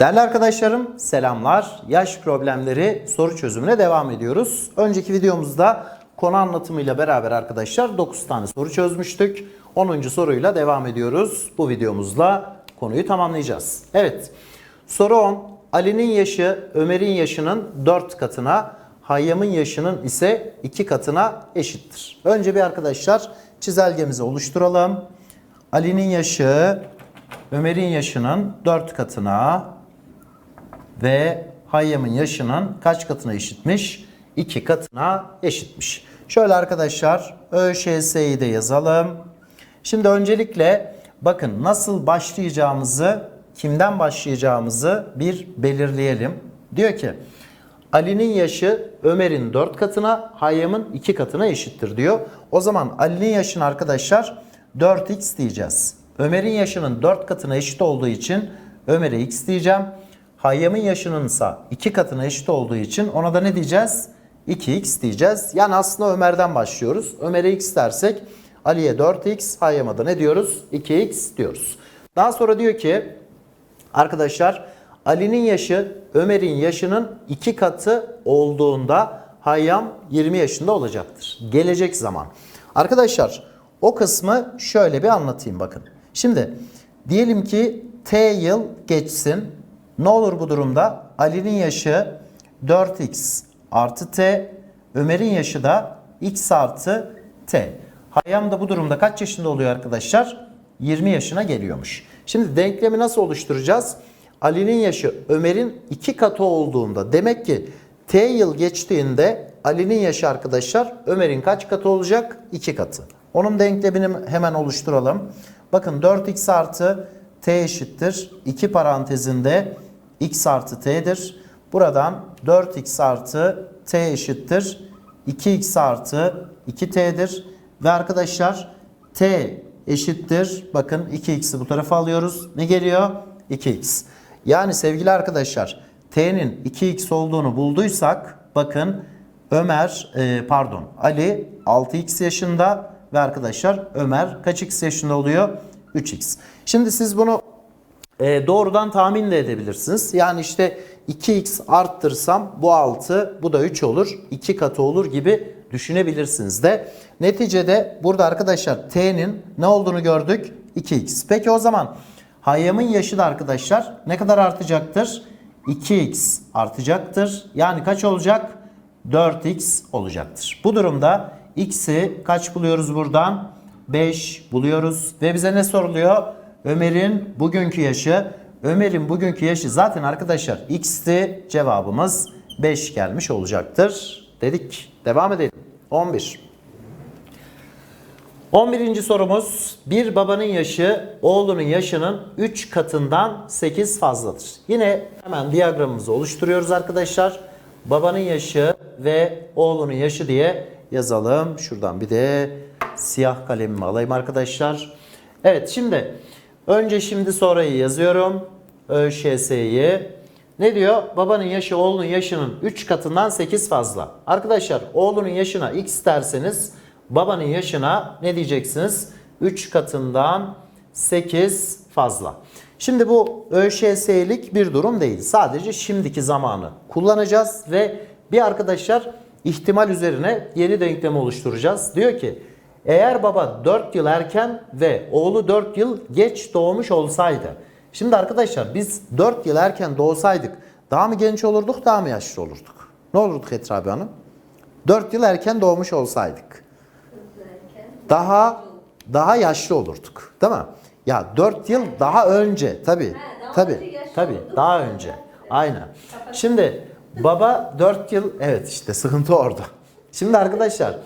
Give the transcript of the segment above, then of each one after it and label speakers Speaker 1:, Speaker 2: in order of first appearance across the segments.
Speaker 1: Değerli arkadaşlarım selamlar. Yaş problemleri soru çözümüne devam ediyoruz. Önceki videomuzda konu anlatımıyla beraber arkadaşlar 9 tane soru çözmüştük. 10. soruyla devam ediyoruz. Bu videomuzla konuyu tamamlayacağız. Evet. Soru 10. Ali'nin yaşı Ömer'in yaşının 4 katına, Hayyam'ın yaşının ise 2 katına eşittir. Önce bir arkadaşlar çizelgemizi oluşturalım. Ali'nin yaşı Ömer'in yaşının 4 katına ve Hayyam'ın yaşının kaç katına eşitmiş? 2 katına eşitmiş. Şöyle arkadaşlar ÖŞS'yi de yazalım. Şimdi öncelikle bakın nasıl başlayacağımızı, kimden başlayacağımızı bir belirleyelim. Diyor ki Ali'nin yaşı Ömer'in 4 katına, Hayyam'ın 2 katına eşittir diyor. O zaman Ali'nin yaşını arkadaşlar 4x diyeceğiz. Ömer'in yaşının 4 katına eşit olduğu için Ömer'e x diyeceğim. Hayyam'ın yaşının ise 2 katına eşit olduğu için ona da ne diyeceğiz? 2x diyeceğiz. Yani aslında Ömer'den başlıyoruz. Ömer'e x dersek Ali'ye 4x, Hayyam'a da ne diyoruz? 2x diyoruz. Daha sonra diyor ki arkadaşlar Ali'nin yaşı Ömer'in yaşının 2 katı olduğunda Hayyam 20 yaşında olacaktır. Gelecek zaman. Arkadaşlar o kısmı şöyle bir anlatayım bakın. Şimdi diyelim ki t yıl geçsin. Ne olur bu durumda? Ali'nin yaşı 4x artı t, Ömer'in yaşı da x artı t. Hayyam da bu durumda kaç yaşında oluyor arkadaşlar? 20 yaşına geliyormuş. Şimdi denklemi nasıl oluşturacağız? Ali'nin yaşı Ömer'in 2 katı olduğunda demek ki t yıl geçtiğinde Ali'nin yaşı arkadaşlar Ömer'in kaç katı olacak? 2 katı. Onun denklemini hemen oluşturalım. Bakın 4x artı t eşittir. 2 parantezinde x artı t'dir. Buradan 4x artı t eşittir. 2x artı 2t'dir. Ve arkadaşlar t eşittir. Bakın 2x'i bu tarafa alıyoruz. Ne geliyor? 2x. Yani sevgili arkadaşlar t'nin 2x olduğunu bulduysak bakın Ömer e, pardon Ali 6x yaşında ve arkadaşlar Ömer kaç x yaşında oluyor? 3x. Şimdi siz bunu e, doğrudan tahmin de edebilirsiniz. Yani işte 2x arttırsam bu 6 bu da 3 olur. 2 katı olur gibi düşünebilirsiniz de. Neticede burada arkadaşlar t'nin ne olduğunu gördük? 2x. Peki o zaman Hayyam'ın yaşı da arkadaşlar ne kadar artacaktır? 2x artacaktır. Yani kaç olacak? 4x olacaktır. Bu durumda x'i kaç buluyoruz buradan? 5 buluyoruz. Ve bize ne soruluyor? Ömer'in bugünkü yaşı. Ömer'in bugünkü yaşı zaten arkadaşlar x'ti. Cevabımız 5 gelmiş olacaktır. Dedik. Devam edelim. 11. 11. sorumuz bir babanın yaşı oğlunun yaşının 3 katından 8 fazladır. Yine hemen diyagramımızı oluşturuyoruz arkadaşlar. Babanın yaşı ve oğlunun yaşı diye yazalım. Şuradan bir de siyah kalemimi alayım arkadaşlar. Evet şimdi önce şimdi sonrayı yazıyorum. ÖŞS'yi. Ne diyor? Babanın yaşı oğlunun yaşının 3 katından 8 fazla. Arkadaşlar oğlunun yaşına x derseniz babanın yaşına ne diyeceksiniz? 3 katından 8 fazla. Şimdi bu ÖŞS'lik bir durum değil. Sadece şimdiki zamanı kullanacağız ve bir arkadaşlar ihtimal üzerine yeni denklemi oluşturacağız. Diyor ki eğer baba 4 yıl erken ve oğlu 4 yıl geç doğmuş olsaydı. Şimdi arkadaşlar biz 4 yıl erken doğsaydık daha mı genç olurduk daha mı yaşlı olurduk? Ne olurduk Etrabi Hanım? 4 yıl erken doğmuş olsaydık. Daha daha yaşlı olurduk. Değil mi? Ya 4 yıl daha önce tabi tabi tabi daha önce. Aynen. Şimdi baba 4 yıl evet işte sıkıntı orada. Şimdi arkadaşlar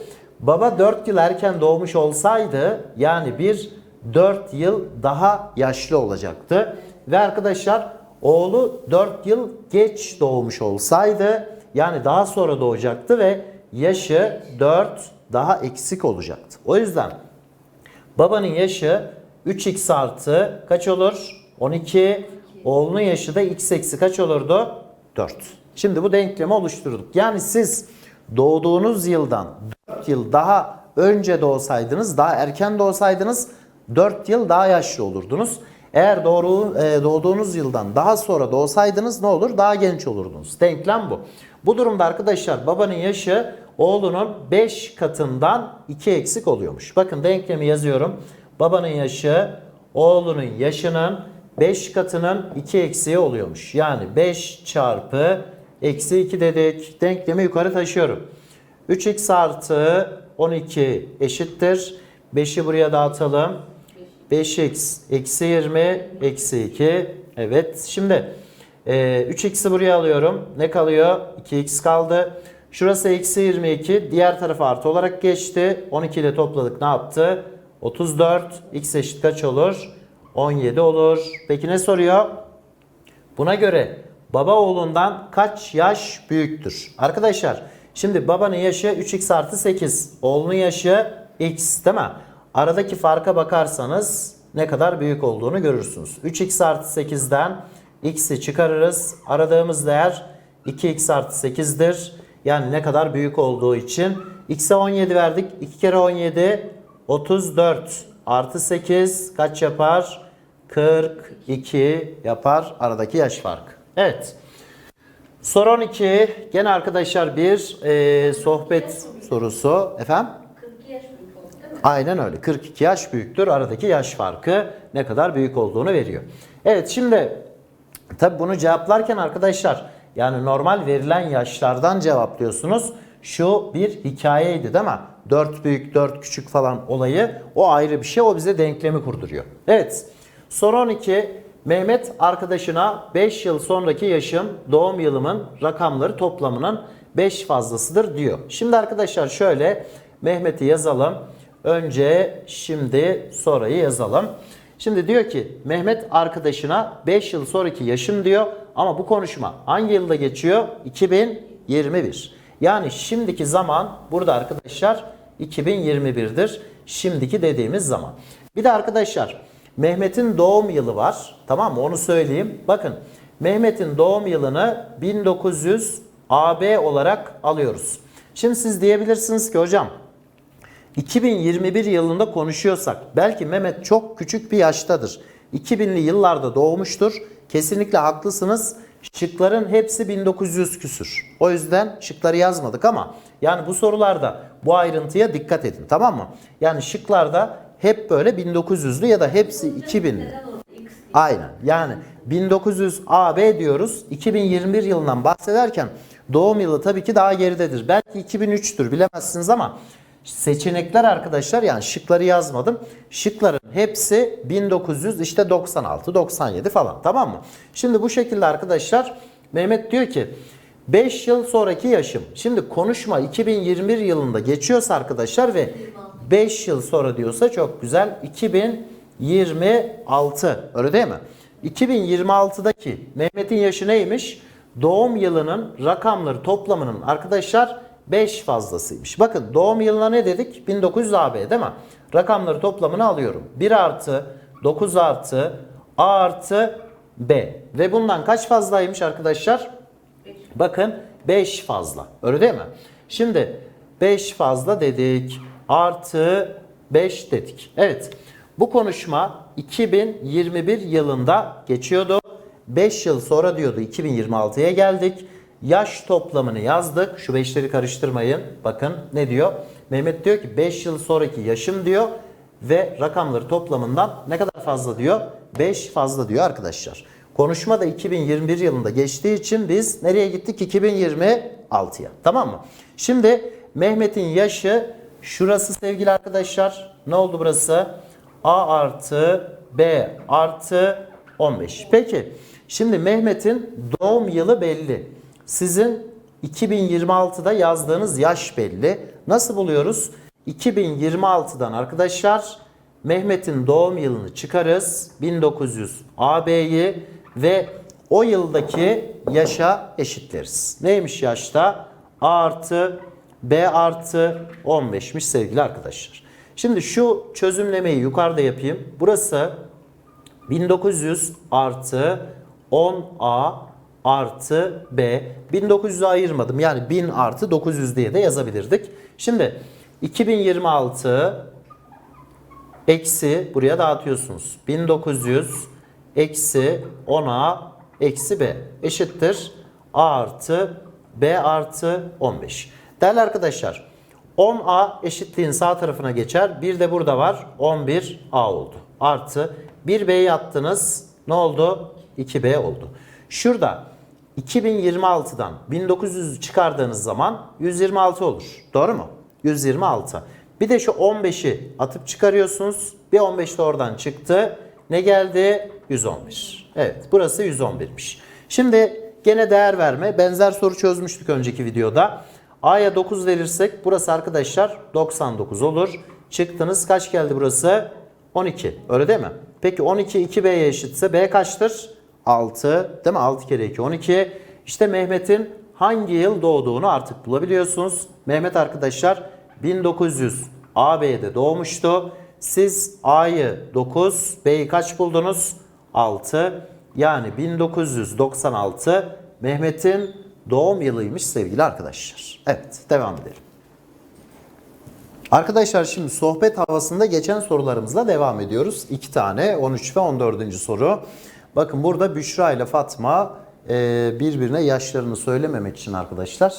Speaker 1: baba 4 yıl erken doğmuş olsaydı yani bir 4 yıl daha yaşlı olacaktı. Ve arkadaşlar oğlu 4 yıl geç doğmuş olsaydı yani daha sonra doğacaktı ve yaşı 4 daha eksik olacaktı. O yüzden babanın yaşı 3x artı kaç olur? 12. Oğlunun yaşı da x eksi kaç olurdu? 4. Şimdi bu denklemi oluşturduk. Yani siz doğduğunuz yıldan 4 yıl daha önce doğsaydınız, daha erken doğsaydınız 4 yıl daha yaşlı olurdunuz. Eğer doğru, e, doğduğunuz yıldan daha sonra doğsaydınız ne olur? Daha genç olurdunuz. Denklem bu. Bu durumda arkadaşlar babanın yaşı oğlunun 5 katından 2 eksik oluyormuş. Bakın denklemi yazıyorum. Babanın yaşı oğlunun yaşının 5 katının 2 eksiği oluyormuş. Yani 5 çarpı eksi 2 dedik. Denklemi yukarı taşıyorum. 3x artı 12 eşittir. 5'i buraya dağıtalım. 5x eksi 20 eksi 2. Evet şimdi e, 3x'i buraya alıyorum. Ne kalıyor? 2x kaldı. Şurası eksi 22. Diğer tarafa artı olarak geçti. 12 ile topladık ne yaptı? 34. x eşit kaç olur? 17 olur. Peki ne soruyor? Buna göre baba oğlundan kaç yaş büyüktür? Arkadaşlar şimdi babanın yaşı 3x artı 8. Oğlunun yaşı x değil mi? Aradaki farka bakarsanız ne kadar büyük olduğunu görürsünüz. 3x artı 8'den x'i çıkarırız. Aradığımız değer 2x artı 8'dir. Yani ne kadar büyük olduğu için. x'e 17 verdik. 2 kere 17 34 artı 8 kaç yapar? 42 yapar aradaki yaş farkı. Evet. Soru 12. Gene arkadaşlar bir e, sohbet sorusu. Efendim?
Speaker 2: 42 yaş büyük oldu değil mi?
Speaker 1: Aynen öyle. 42 yaş büyüktür. Aradaki yaş farkı ne kadar büyük olduğunu veriyor. Evet şimdi tabi bunu cevaplarken arkadaşlar yani normal verilen yaşlardan cevaplıyorsunuz. Şu bir hikayeydi değil mi? 4 büyük 4 küçük falan olayı o ayrı bir şey. O bize denklemi kurduruyor. Evet. Soru 12. Mehmet arkadaşına 5 yıl sonraki yaşım doğum yılımın rakamları toplamının 5 fazlasıdır diyor. Şimdi arkadaşlar şöyle Mehmet'i yazalım. Önce şimdi sonrayı yazalım. Şimdi diyor ki Mehmet arkadaşına 5 yıl sonraki yaşım diyor ama bu konuşma hangi yılda geçiyor? 2021. Yani şimdiki zaman burada arkadaşlar 2021'dir. Şimdiki dediğimiz zaman. Bir de arkadaşlar Mehmet'in doğum yılı var. Tamam mı? Onu söyleyeyim. Bakın Mehmet'in doğum yılını 1900 AB olarak alıyoruz. Şimdi siz diyebilirsiniz ki hocam 2021 yılında konuşuyorsak belki Mehmet çok küçük bir yaştadır. 2000'li yıllarda doğmuştur. Kesinlikle haklısınız. Şıkların hepsi 1900 küsür. O yüzden şıkları yazmadık ama yani bu sorularda bu ayrıntıya dikkat edin tamam mı? Yani şıklarda hep böyle 1900'lü ya da hepsi 2000'li.
Speaker 2: Neden oldu? X değil.
Speaker 1: Aynen. Yani 1900 AB diyoruz. 2021 yılından bahsederken doğum yılı tabii ki daha geridedir. Belki 2003'tür bilemezsiniz ama seçenekler arkadaşlar yani şıkları yazmadım. Şıkların hepsi 1900 işte 96, 97 falan tamam mı? Şimdi bu şekilde arkadaşlar Mehmet diyor ki 5 yıl sonraki yaşım. Şimdi konuşma 2021 yılında geçiyorsa arkadaşlar ve 5 yıl sonra diyorsa çok güzel. 2026 öyle değil mi? 2026'daki Mehmet'in yaşı neymiş? Doğum yılının rakamları toplamının arkadaşlar 5 fazlasıymış. Bakın doğum yılına ne dedik? 1900 AB değil mi? Rakamları toplamını alıyorum. 1 artı 9 artı A artı B. Ve bundan kaç fazlaymış arkadaşlar? Bakın 5 fazla. Öyle değil mi? Şimdi 5 fazla dedik. Artı 5 dedik. Evet. Bu konuşma 2021 yılında geçiyordu. 5 yıl sonra diyordu 2026'ya geldik. Yaş toplamını yazdık. Şu 5'leri karıştırmayın. Bakın ne diyor? Mehmet diyor ki 5 yıl sonraki yaşım diyor ve rakamları toplamından ne kadar fazla diyor? 5 fazla diyor arkadaşlar. Konuşma da 2021 yılında geçtiği için biz nereye gittik? 2026'ya. Tamam mı? Şimdi Mehmet'in yaşı şurası sevgili arkadaşlar. Ne oldu burası? A artı B artı 15. Peki şimdi Mehmet'in doğum yılı belli. Sizin 2026'da yazdığınız yaş belli. Nasıl buluyoruz? 2026'dan arkadaşlar Mehmet'in doğum yılını çıkarız. 1900 AB'yi ve o yıldaki yaşa eşitleriz. Neymiş yaşta? A artı B artı 15'miş sevgili arkadaşlar. Şimdi şu çözümlemeyi yukarıda yapayım. Burası 1900 artı 10A artı B. 1900'ü ayırmadım. Yani 1000 artı 900 diye de yazabilirdik. Şimdi 2026 eksi buraya dağıtıyorsunuz. 1900 eksi 10A eksi B eşittir A artı B artı 15. Değerli arkadaşlar 10A eşitliğin sağ tarafına geçer. Bir de burada var 11A oldu. Artı 1B'yi attınız ne oldu? 2B oldu. Şurada 2026'dan 1900'ü çıkardığınız zaman 126 olur. Doğru mu? 126. Bir de şu 15'i atıp çıkarıyorsunuz. Bir 15 de oradan çıktı. Ne geldi? 111. Evet burası 111'miş. Şimdi gene değer verme. Benzer soru çözmüştük önceki videoda. A'ya 9 verirsek burası arkadaşlar 99 olur. Çıktınız kaç geldi burası? 12. Öyle değil mi? Peki 12 2B'ye eşitse B kaçtır? 6. Değil mi? 6 kere 2 12. İşte Mehmet'in hangi yıl doğduğunu artık bulabiliyorsunuz. Mehmet arkadaşlar 1900 AB'de doğmuştu. Siz A'yı 9, B'yi kaç buldunuz? 6. Yani 1996 Mehmet'in doğum yılıymış sevgili arkadaşlar. Evet devam edelim. Arkadaşlar şimdi sohbet havasında geçen sorularımızla devam ediyoruz. İki tane 13 ve 14. soru. Bakın burada Büşra ile Fatma e, birbirine yaşlarını söylememek için arkadaşlar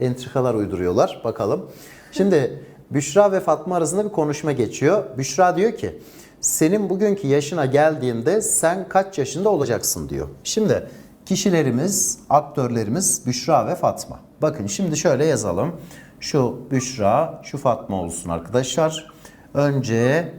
Speaker 1: entrikalar uyduruyorlar. Bakalım. Şimdi Büşra ve Fatma arasında bir konuşma geçiyor. Büşra diyor ki senin bugünkü yaşına geldiğinde sen kaç yaşında olacaksın diyor. Şimdi kişilerimiz, aktörlerimiz Büşra ve Fatma. Bakın şimdi şöyle yazalım. Şu Büşra, şu Fatma olsun arkadaşlar. Önce,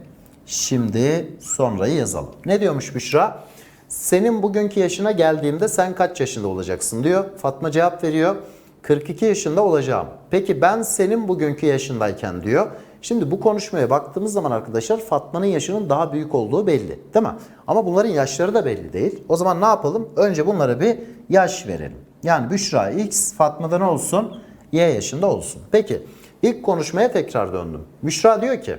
Speaker 1: şimdi, sonrayı yazalım. Ne diyormuş Büşra? Senin bugünkü yaşına geldiğimde sen kaç yaşında olacaksın diyor. Fatma cevap veriyor. 42 yaşında olacağım. Peki ben senin bugünkü yaşındayken diyor. Şimdi bu konuşmaya baktığımız zaman arkadaşlar Fatma'nın yaşının daha büyük olduğu belli. Değil mi? Ama bunların yaşları da belli değil. O zaman ne yapalım? Önce bunlara bir yaş verelim. Yani Büşra X, Fatma'da ne olsun? Y yaşında olsun. Peki ilk konuşmaya tekrar döndüm. Büşra diyor ki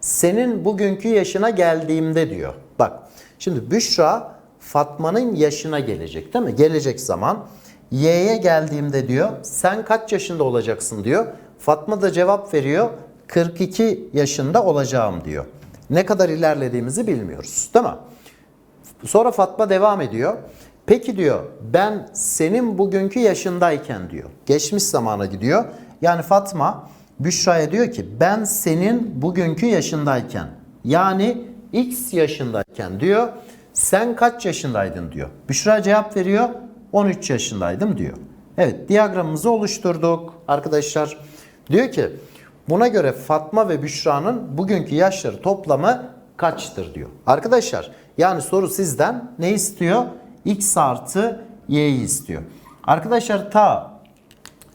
Speaker 1: senin bugünkü yaşına geldiğimde diyor. Bak şimdi Büşra Fatma'nın yaşına gelecek değil mi? Gelecek zaman Y'ye geldiğimde diyor sen kaç yaşında olacaksın diyor. Fatma da cevap veriyor 42 yaşında olacağım diyor. Ne kadar ilerlediğimizi bilmiyoruz değil mi? Sonra Fatma devam ediyor. Peki diyor ben senin bugünkü yaşındayken diyor. Geçmiş zamana gidiyor. Yani Fatma Büşra'ya diyor ki ben senin bugünkü yaşındayken yani X yaşındayken diyor sen kaç yaşındaydın diyor. Büşra cevap veriyor 13 yaşındaydım diyor. Evet diyagramımızı oluşturduk arkadaşlar. Diyor ki buna göre Fatma ve Büşra'nın bugünkü yaşları toplamı kaçtır diyor. Arkadaşlar yani soru sizden ne istiyor? X artı Y'yi istiyor. Arkadaşlar ta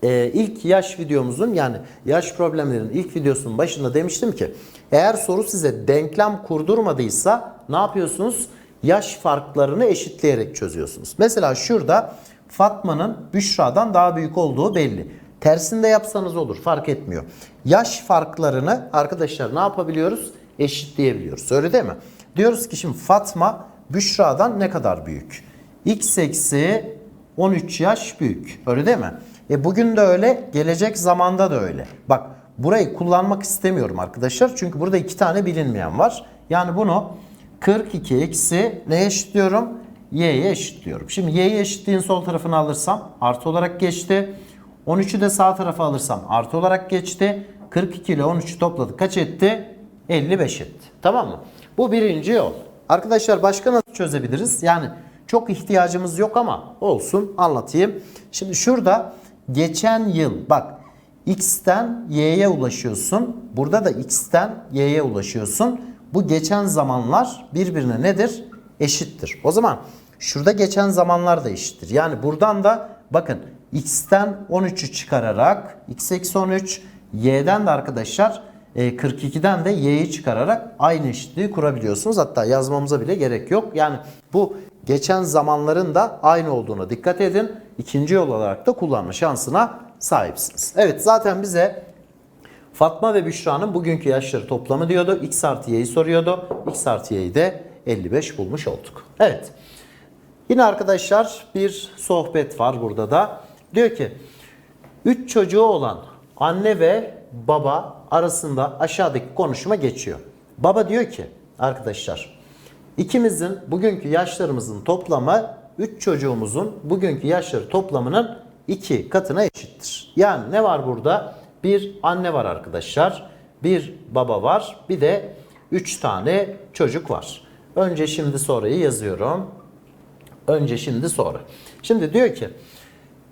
Speaker 1: e, ilk yaş videomuzun yani yaş problemlerin ilk videosunun başında demiştim ki eğer soru size denklem kurdurmadıysa ne yapıyorsunuz? Yaş farklarını eşitleyerek çözüyorsunuz. Mesela şurada Fatma'nın Büşra'dan daha büyük olduğu belli. Tersinde yapsanız olur fark etmiyor. Yaş farklarını arkadaşlar ne yapabiliyoruz? Eşitleyebiliyoruz. Öyle değil mi? Diyoruz ki şimdi Fatma Büşra'dan ne kadar büyük? X eksi 13 yaş büyük. Öyle değil mi? E bugün de öyle, gelecek zamanda da öyle. Bak burayı kullanmak istemiyorum arkadaşlar. Çünkü burada iki tane bilinmeyen var. Yani bunu 42 eksi ne eşitliyorum? Y'ye eşitliyorum. Şimdi Y'ye eşitliğin sol tarafını alırsam artı olarak geçti. 13'ü de sağ tarafa alırsam artı olarak geçti. 42 ile 13'ü topladık. Kaç etti? 55 etti. Tamam mı? Bu birinci yol. Arkadaşlar başka nasıl çözebiliriz? Yani çok ihtiyacımız yok ama olsun anlatayım. Şimdi şurada geçen yıl bak X'ten Y'ye ulaşıyorsun. Burada da X'ten Y'ye ulaşıyorsun. Bu geçen zamanlar birbirine nedir? Eşittir. O zaman şurada geçen zamanlar da eşittir. Yani buradan da bakın X'ten 13'ü çıkararak X eksi 13 Y'den de arkadaşlar e, 42'den de Y'yi çıkararak aynı eşitliği kurabiliyorsunuz. Hatta yazmamıza bile gerek yok. Yani bu geçen zamanların da aynı olduğuna dikkat edin. İkinci yol olarak da kullanma şansına sahipsiniz. Evet zaten bize Fatma ve Büşra'nın bugünkü yaşları toplamı diyordu. X artı Y'yi soruyordu. X artı Y'yi de 55 bulmuş olduk. Evet. Yine arkadaşlar bir sohbet var burada da. Diyor ki 3 çocuğu olan anne ve baba arasında aşağıdaki konuşma geçiyor. Baba diyor ki arkadaşlar İkimizin bugünkü yaşlarımızın toplamı 3 çocuğumuzun bugünkü yaşları toplamının 2 katına eşittir. Yani ne var burada? Bir anne var arkadaşlar. Bir baba var. Bir de 3 tane çocuk var. Önce şimdi sonrayı yazıyorum. Önce şimdi sonra. Şimdi diyor ki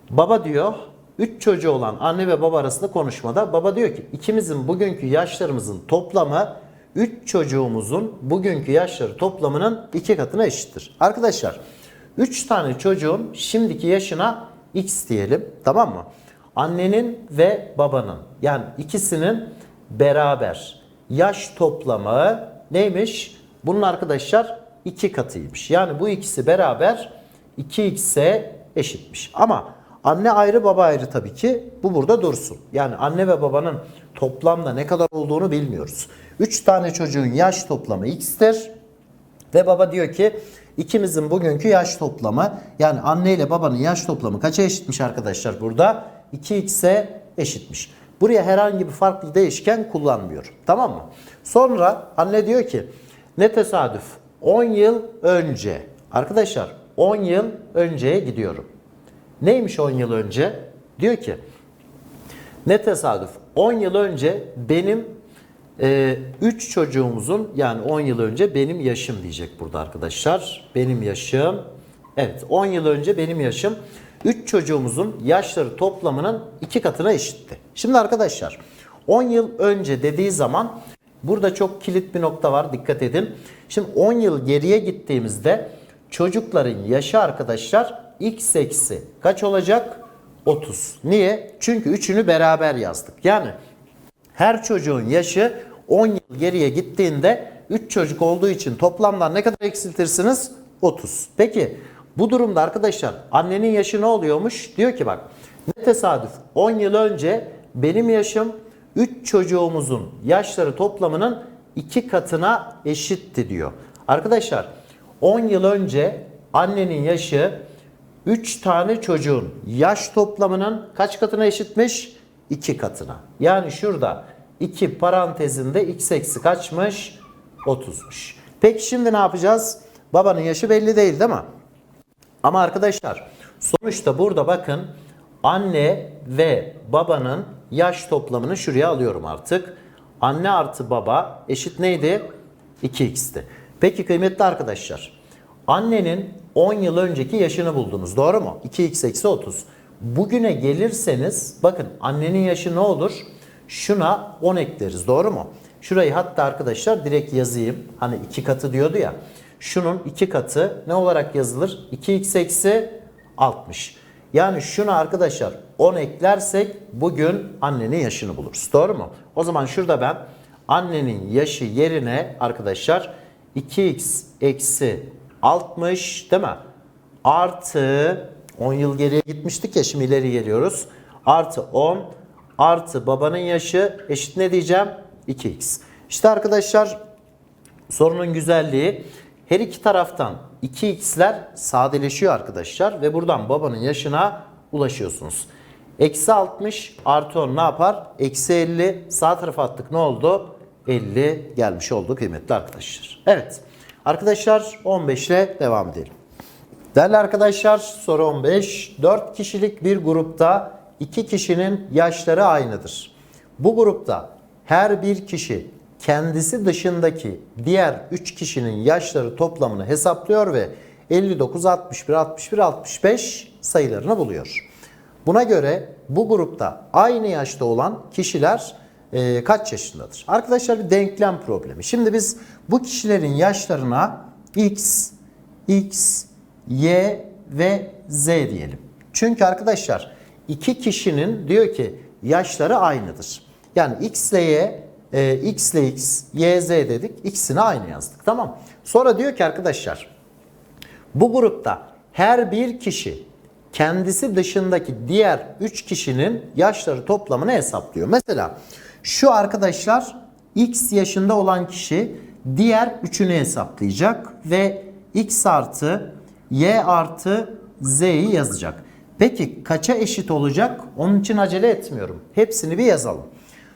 Speaker 1: baba diyor 3 çocuğu olan anne ve baba arasında konuşmada baba diyor ki ikimizin bugünkü yaşlarımızın toplamı 3 çocuğumuzun bugünkü yaşları toplamının 2 katına eşittir. Arkadaşlar 3 tane çocuğun şimdiki yaşına x diyelim tamam mı? Annenin ve babanın yani ikisinin beraber yaş toplamı neymiş? Bunun arkadaşlar 2 katıymış. Yani bu ikisi beraber 2x'e eşitmiş. Ama anne ayrı baba ayrı tabii ki bu burada dursun. Yani anne ve babanın toplamda ne kadar olduğunu bilmiyoruz. 3 tane çocuğun yaş toplamı x'tir. Ve baba diyor ki ikimizin bugünkü yaş toplamı yani anne ile babanın yaş toplamı kaça eşitmiş arkadaşlar burada? 2x'e eşitmiş. Buraya herhangi bir farklı değişken kullanmıyorum. Tamam mı? Sonra anne diyor ki ne tesadüf 10 yıl önce arkadaşlar 10 yıl önceye gidiyorum. Neymiş 10 yıl önce? Diyor ki ne tesadüf 10 yıl önce benim 3 çocuğumuzun yani 10 yıl önce benim yaşım diyecek burada arkadaşlar. Benim yaşım evet 10 yıl önce benim yaşım 3 çocuğumuzun yaşları toplamının 2 katına eşitti. Şimdi arkadaşlar 10 yıl önce dediği zaman burada çok kilit bir nokta var dikkat edin. Şimdi 10 yıl geriye gittiğimizde çocukların yaşı arkadaşlar x eksi kaç olacak? 30. Niye? Çünkü üçünü beraber yazdık. Yani her çocuğun yaşı 10 yıl geriye gittiğinde 3 çocuk olduğu için toplamdan ne kadar eksiltirsiniz? 30. Peki bu durumda arkadaşlar annenin yaşı ne oluyormuş? Diyor ki bak ne tesadüf 10 yıl önce benim yaşım 3 çocuğumuzun yaşları toplamının 2 katına eşitti diyor. Arkadaşlar 10 yıl önce annenin yaşı 3 tane çocuğun yaş toplamının kaç katına eşitmiş? 2 katına. Yani şurada 2 parantezinde x eksi kaçmış? 30'muş. Peki şimdi ne yapacağız? Babanın yaşı belli değil değil mi? Ama arkadaşlar sonuçta burada bakın anne ve babanın yaş toplamını şuraya alıyorum artık. Anne artı baba eşit neydi? 2x'ti. Peki kıymetli arkadaşlar annenin 10 yıl önceki yaşını buldunuz doğru mu? 2x eksi 30. Bugüne gelirseniz bakın annenin yaşı ne olur? Şuna 10 ekleriz doğru mu? Şurayı hatta arkadaşlar direkt yazayım. Hani 2 katı diyordu ya. Şunun 2 katı ne olarak yazılır? 2x eksi 60. Yani şuna arkadaşlar 10 eklersek bugün annenin yaşını buluruz. Doğru mu? O zaman şurada ben annenin yaşı yerine arkadaşlar 2x eksi 60 değil mi? Artı 10 yıl geriye gitmiştik ya şimdi ileri geliyoruz. Artı 10 artı babanın yaşı eşit ne diyeceğim? 2x. İşte arkadaşlar sorunun güzelliği her iki taraftan 2x'ler sadeleşiyor arkadaşlar ve buradan babanın yaşına ulaşıyorsunuz. Eksi 60 artı 10 ne yapar? Eksi 50 sağ tarafa attık ne oldu? 50 gelmiş oldu kıymetli arkadaşlar. Evet arkadaşlar 15 ile devam edelim. Değerli arkadaşlar soru 15. 4 kişilik bir grupta 2 kişinin yaşları aynıdır. Bu grupta her bir kişi kendisi dışındaki diğer 3 kişinin yaşları toplamını hesaplıyor ve 59, 61, 61, 65 sayılarını buluyor. Buna göre bu grupta aynı yaşta olan kişiler e, kaç yaşındadır? Arkadaşlar bir denklem problemi. Şimdi biz bu kişilerin yaşlarına x, x, y ve z diyelim. Çünkü arkadaşlar iki kişinin diyor ki yaşları aynıdır. Yani x ile y, e, x ile x, y, z dedik. İkisini aynı yazdık. Tamam. Sonra diyor ki arkadaşlar bu grupta her bir kişi kendisi dışındaki diğer 3 kişinin yaşları toplamını hesaplıyor. Mesela şu arkadaşlar x yaşında olan kişi diğer üçünü hesaplayacak ve x artı y artı z'yi yazacak. Peki kaça eşit olacak? Onun için acele etmiyorum. Hepsini bir yazalım.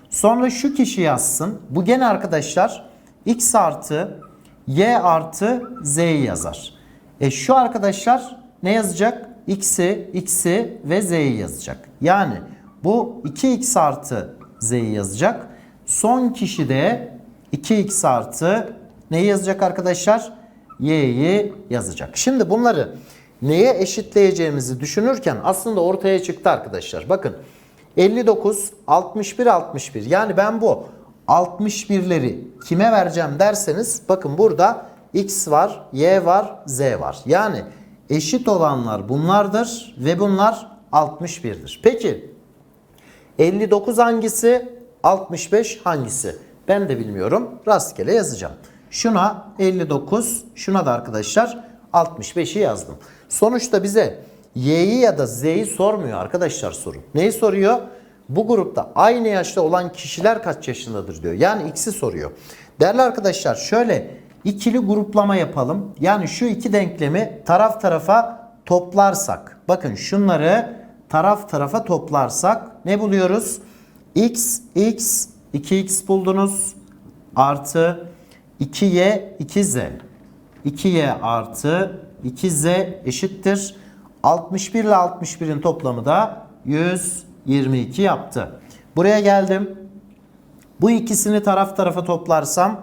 Speaker 1: Sonra şu kişi yazsın. Bu gene arkadaşlar x artı y artı z'yi yazar. E şu arkadaşlar ne yazacak? x'i, x'i ve z'yi yazacak. Yani bu 2x artı z'yi yazacak. Son kişi de 2x artı neyi yazacak arkadaşlar? y'yi yazacak. Şimdi bunları neye eşitleyeceğimizi düşünürken aslında ortaya çıktı arkadaşlar. Bakın 59, 61, 61. Yani ben bu 61'leri kime vereceğim derseniz bakın burada x var, y var, z var. Yani eşit olanlar bunlardır ve bunlar 61'dir. Peki 59 hangisi? 65 hangisi? Ben de bilmiyorum. Rastgele yazacağım. Şuna 59, şuna da arkadaşlar 65'i yazdım. Sonuçta bize y'yi ya da z'yi sormuyor arkadaşlar soru. Neyi soruyor? Bu grupta aynı yaşta olan kişiler kaç yaşındadır diyor. Yani x'i soruyor. Değerli arkadaşlar şöyle ikili gruplama yapalım. Yani şu iki denklemi taraf tarafa toplarsak. Bakın şunları taraf tarafa toplarsak ne buluyoruz? x, x, 2x buldunuz. Artı 2y, 2z. 2y artı 2z eşittir. 61 ile 61'in toplamı da 122 yaptı. Buraya geldim. Bu ikisini taraf tarafa toplarsam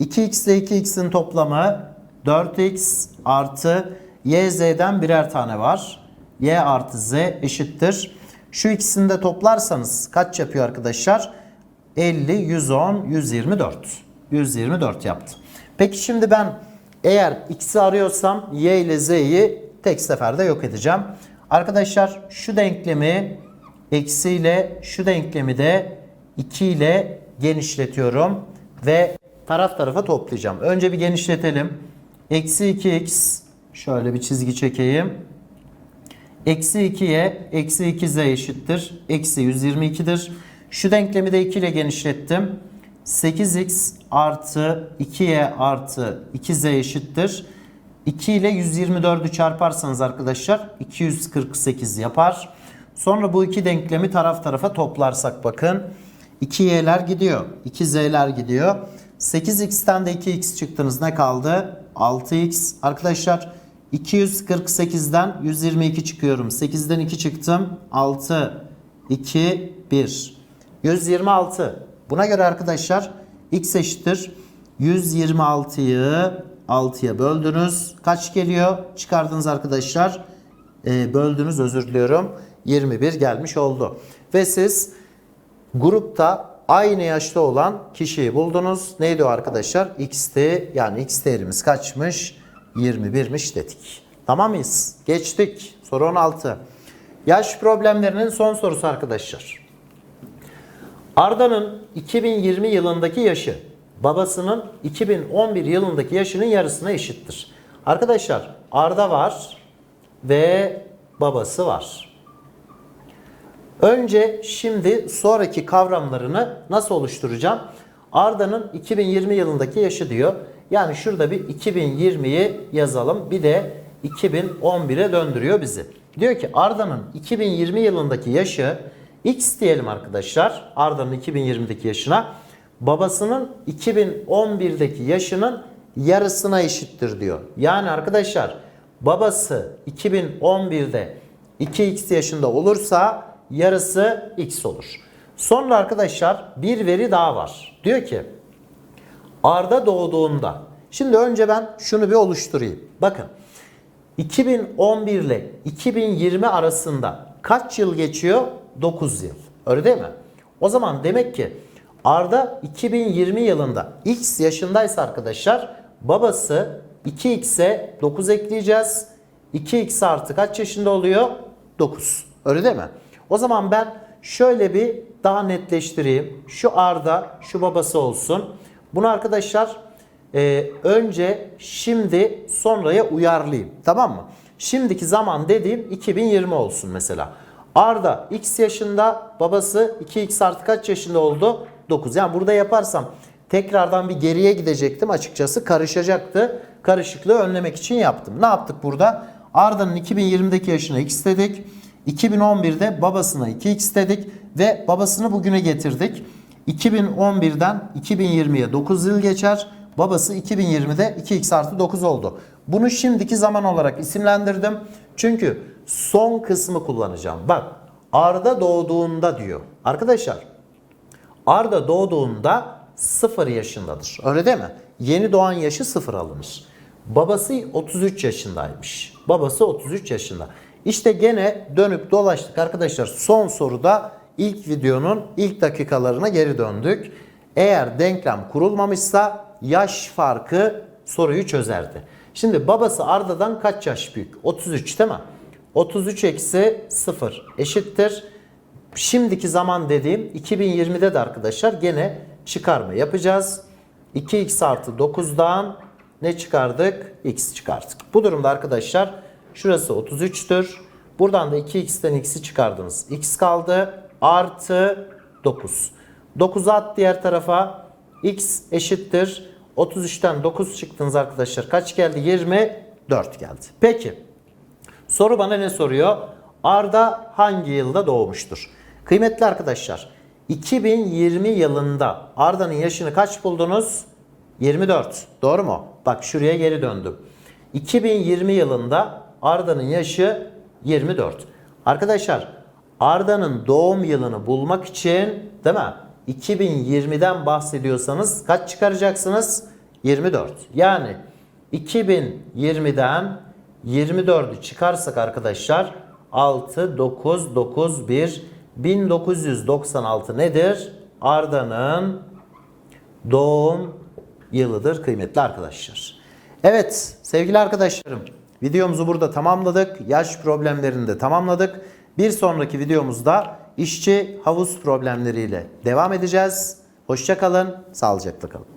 Speaker 1: 2x ile 2x'in toplamı 4x artı yz'den birer tane var. Y artı z eşittir. Şu ikisini de toplarsanız kaç yapıyor arkadaşlar? 50, 110, 124. 124 yaptı. Peki şimdi ben eğer x'i arıyorsam y ile z'yi tek seferde yok edeceğim. Arkadaşlar şu denklemi eksi ile şu denklemi de 2 ile genişletiyorum ve taraf tarafa toplayacağım. Önce bir genişletelim. Eksi 2x şöyle bir çizgi çekeyim. Eksi 2'ye eksi 2z eşittir. Eksi 122'dir. Şu denklemi de 2 ile genişlettim. 8x artı 2y artı 2z eşittir. 2 ile 124'ü çarparsanız arkadaşlar 248 yapar. Sonra bu iki denklemi taraf tarafa toplarsak bakın. 2y'ler gidiyor. 2z'ler gidiyor. 8x'ten de 2x çıktınız ne kaldı? 6x. Arkadaşlar 248'den 122 çıkıyorum. 8'den 2 çıktım. 6, 2, 1. 126. Buna göre arkadaşlar x eşittir. 126'yı 6'ya böldünüz. Kaç geliyor? Çıkardınız arkadaşlar. Ee, böldünüz özür diliyorum. 21 gelmiş oldu. Ve siz grupta aynı yaşta olan kişiyi buldunuz. Neydi o arkadaşlar? X'ti. Yani X değerimiz kaçmış? 21'miş dedik. Tamam mıyız? Geçtik. Soru 16. Yaş problemlerinin son sorusu arkadaşlar. Arda'nın 2020 yılındaki yaşı babasının 2011 yılındaki yaşının yarısına eşittir. Arkadaşlar Arda var ve babası var. Önce şimdi sonraki kavramlarını nasıl oluşturacağım? Arda'nın 2020 yılındaki yaşı diyor. Yani şurada bir 2020'yi yazalım. Bir de 2011'e döndürüyor bizi. Diyor ki Arda'nın 2020 yılındaki yaşı X diyelim arkadaşlar. Arda'nın 2020'deki yaşına. Babasının 2011'deki yaşının yarısına eşittir diyor. Yani arkadaşlar babası 2011'de 2x yaşında olursa yarısı x olur. Sonra arkadaşlar bir veri daha var. Diyor ki Arda doğduğunda. Şimdi önce ben şunu bir oluşturayım. Bakın 2011 ile 2020 arasında kaç yıl geçiyor? 9 yıl. Öyle değil mi? O zaman demek ki Arda 2020 yılında X yaşındaysa arkadaşlar babası 2X'e 9 ekleyeceğiz. 2X artı kaç yaşında oluyor? 9. Öyle değil mi? O zaman ben şöyle bir daha netleştireyim. Şu Arda, şu babası olsun. Bunu arkadaşlar e, önce, şimdi, sonraya uyarlayayım. Tamam mı? Şimdiki zaman dediğim 2020 olsun mesela. Arda x yaşında, babası 2x artı kaç yaşında oldu? 9. Yani burada yaparsam tekrardan bir geriye gidecektim açıkçası. Karışacaktı. Karışıklığı önlemek için yaptım. Ne yaptık burada? Arda'nın 2020'deki yaşına x dedik. 2011'de babasına 2x dedik ve babasını bugüne getirdik. 2011'den 2020'ye 9 yıl geçer. Babası 2020'de 2x artı 9 oldu. Bunu şimdiki zaman olarak isimlendirdim. Çünkü son kısmı kullanacağım. Bak Arda doğduğunda diyor. Arkadaşlar Arda doğduğunda 0 yaşındadır. Öyle değil mi? Yeni doğan yaşı 0 alınır. Babası 33 yaşındaymış. Babası 33 yaşında. İşte gene dönüp dolaştık arkadaşlar. Son soruda ilk videonun ilk dakikalarına geri döndük. Eğer denklem kurulmamışsa yaş farkı soruyu çözerdi. Şimdi babası Arda'dan kaç yaş büyük? 33 değil mi? 33 eksi 0 eşittir. Şimdiki zaman dediğim 2020'de de arkadaşlar gene çıkarma yapacağız. 2x artı 9'dan ne çıkardık? x çıkardık. Bu durumda arkadaşlar şurası 33'tür. Buradan da 2x'ten x'i çıkardınız. x kaldı. Artı 9. 9'u at diğer tarafa. x eşittir. 33'ten 9 çıktınız arkadaşlar. Kaç geldi? 24 geldi. Peki. Soru bana ne soruyor? Arda hangi yılda doğmuştur? Kıymetli arkadaşlar, 2020 yılında Arda'nın yaşını kaç buldunuz? 24. Doğru mu? Bak şuraya geri döndüm. 2020 yılında Arda'nın yaşı 24. Arkadaşlar, Arda'nın doğum yılını bulmak için değil mi? 2020'den bahsediyorsanız kaç çıkaracaksınız? 24. Yani 2020'den 24'ü çıkarsak arkadaşlar 6, 9, 9, 1, 1996 nedir? Arda'nın doğum yılıdır kıymetli arkadaşlar. Evet sevgili arkadaşlarım videomuzu burada tamamladık. Yaş problemlerini de tamamladık. Bir sonraki videomuzda işçi havuz problemleriyle devam edeceğiz. Hoşçakalın, sağlıcakla kalın.